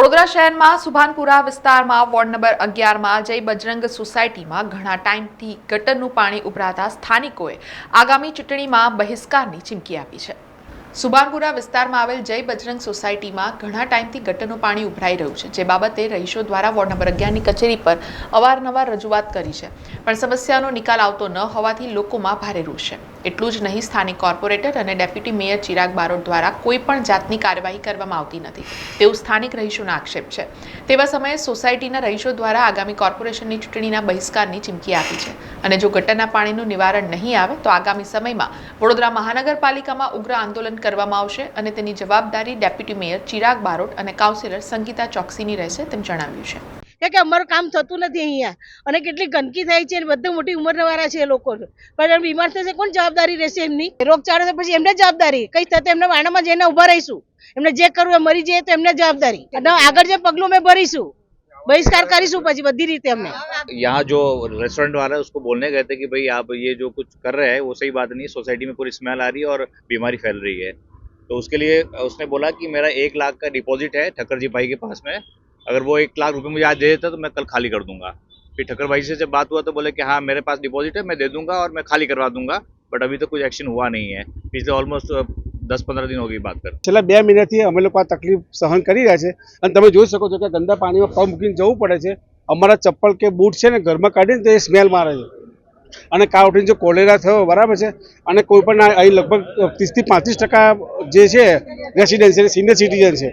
વડોદરા શહેરમાં સુભાનપુરા વિસ્તારમાં ward number અગિયારમાં જય બજરંગ સોસાયટીમાં ઘણા ટાઈમથી ગટરનું પાણી ઉભરાતા સ્થાનિકોએ આગામી ચૂંટણીમાં બહિષ્કારની ચીમકી આપી છે. સુભાનપુરા વિસ્તારમાં આવેલ જય બજરંગ સોસાયટીમાં ઘણા ટાઈમથી ગટરનું પાણી ઉભરાઈ રહ્યું છે, જે બાબતે રહીશો દ્વારા વોર્ડ નંબર અગિયારની કચેરી પર અવારનવાર રજૂઆત કરી છે. પણ સમસ્યાનો નિકાલ આવતો ન હોવાથી લોકોમાં ભારે રોષ છે. એટલું જ નહીં, સ્થાનિક કોર્પોરેટર અને ડેપ્યુટી મેયર ચિરાગ બારોટ દ્વારા કોઈ પણ જાતની કાર્યવાહી કરવામાં આવતી નથી. તેવું સ્થાનિક રહીશોનો આક્ષેપ છે. તેવા સમયે સોસાયટીના રહીશો દ્વારા આગામી કોર્પોરેશનની ચૂંટણીના બહિષ્કારની ચીમકી આપી છે. અને જો ગટરના પાણીનું નિવારણ નહીં આવે, તો આગામી સમયમાં વડોદરા મહાનગરપાલિકામાં ઉગ્ર આંદોલન કરવામાં આવશે અને તેની જવાબદારી ડેપ્યુટી મેયર ચિરાગ બારોટ અને કાઉન્સિલર સંગીતા ચોકસીની રહેશે તેમ જણાવ્યું છે. કે કે અમારું કામ થતું નથી અહીંયા અને કેટલી ગંદકી થાય છે અને બધા મોટી ઉંમરના વાળા છે એ લોકો પણ એમ બીમાર થશે કોણ જવાબદારી રહેશે એમની રોગચાળો છે પછી એમને જવાબદારી કઈ થશે એમને વાણામાં જઈને ઉભા રહીશું એમને જે કરવું એ મરી જાય તો એમને જવાબદારી અને આગળ જે પગલું અમે ભરીશું બહિષ્કાર કરીશું પછી બધી રીતે અમને यहाँ जो रेस्टोरेंट वाला है उसको बोलने गए थे कि भाई आप ये जो कुछ कर रहे हैं वो सही बात नहीं सोसाइटी में पूरी स्मेल आ रही है और बीमारी फैल रही है तो उसके लिए उसने बोला कि मेरा एक लाख का डिपॉजिट है ठक्कर जी भाई के पास में अगर वो एक लाख रुपए मुझे आज दे देता तो मैं कल खाली कर दूंगा फिर ठक्कर भाई से जब बात हुआ तो बोले कि हाँ मेरे पास डिपॉजिट है मैं दे दूंगा और मैं खाली करवा दूंगा बट अभी तो कुछ एक्शन हुआ नहीं है पिछले ऑलमोस्ट दस पंद्रह दिन हो गई बात कर છેલ્લા બે મહિનાથી અમે લોકો આ તકલીફ સહન કરી રહ્યા છે અને તમે જોઈ શકો છો કે ગંદા પાણીમાં પગ મૂકીને જવું પડે છે અમારા ચપ્પલ કે બૂટ છે ને ઘરમાં કાઢીને તો એ સ્મેલ મારે છે અને કા ઉઠીને જો કોલેરા થયો બરાબર છે અને કોઈ પણ આ- અહીં લગભગ ત્રીસથી પાંત્રીસ ટકા જે છે રેસિડેન્સ છે સિનિયર સિટીઝન છે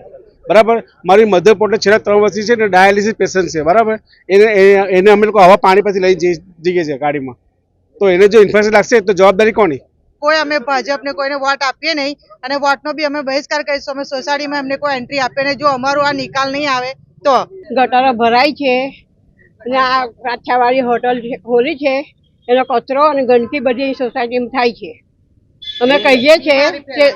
બરાબર? મારી મધર પોતે છેલ્લા ત્રણ વર્ષથી છે ને ડાયાલિસિસ પેશન્ટ છે બરાબર? એને એ- એને અમે લોકો હવા પાણી પછી લઈ જઈ- જઈએ છીએ ગાડીમાં. તો એને જો ઇન્ફેક્શન લાગશે તો જવાબદારી કોની? કોઈ અમે ભાજપને કોઈને વોટ આપીએ નહીં અને વોટનો બી અમે બહિષ્કાર કરીશું. અમે સોસાયટીમાં એમને કોઈ એન્ટ્રી આપીએ નહીં. જો અમારો આ નિકાલ નહીં આવે તો? ગટરો ભરાય છે અને આ કાઠિયાવાડી હોટલ છે- ખોલી છે એનો કચરો અને ગંદકી બધી સોસાયટીમાં થાય છે. અમે કહીએ છીએ કે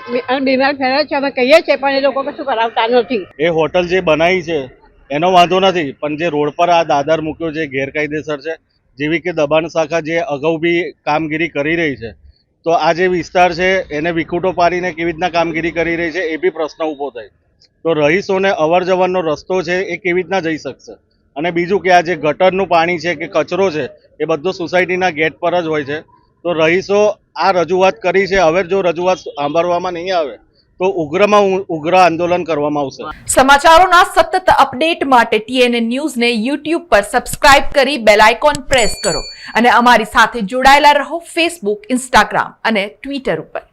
બીમાર ફેલાય છે અમે કહીએ છીએ પણ એ લોકો કશું કરાવતા નથી. એ હોટલ જે બનાવી છે એનો વાંધો નથી પણ જે રોડ પર આ દાદર મૂક્યો છે ગેરકાયદેસર છે જેવી કે દબાણ શાખા જે અગાઉ બી કામગીરી કરી રહી છે તો આ જે વિસ્તાર છે એને વિખૂટો પાડીને કેવી રીતના કામગીરી કરી રહી છે એ બી પ્રશ્ન ઊભો થાય. તો રહીશોને અવર જવરનો રસ્તો છે એ કેવી રીતના જઈ શકશે? અને બીજું કે આ જે ગટરનું પાણી છે કે કચરો છે એ બધો સોસાયટીના ગેટ પર જ હોય છે. તો રહીશો આ રજૂઆત કરી છે. હવે જો રજૂઆત સાંભળવામાં નહીં આવે, તો ઉગ્રમાં ઉગ્ર આંદોલન કરવામાં આવશે. સમાચારોના સતત અપડેટ માટે ટીએનએ ન્યૂઝને યુટ્યુબ પર સબસ્ક્રાઇબ કરી બેલ આઇકોન પ્રેસ કરો અને અમારી સાથે જોડાયેલા રહો ફેસબુક ઇન્સ્ટાગ્રામ અને ટ્વિટર ઉપર.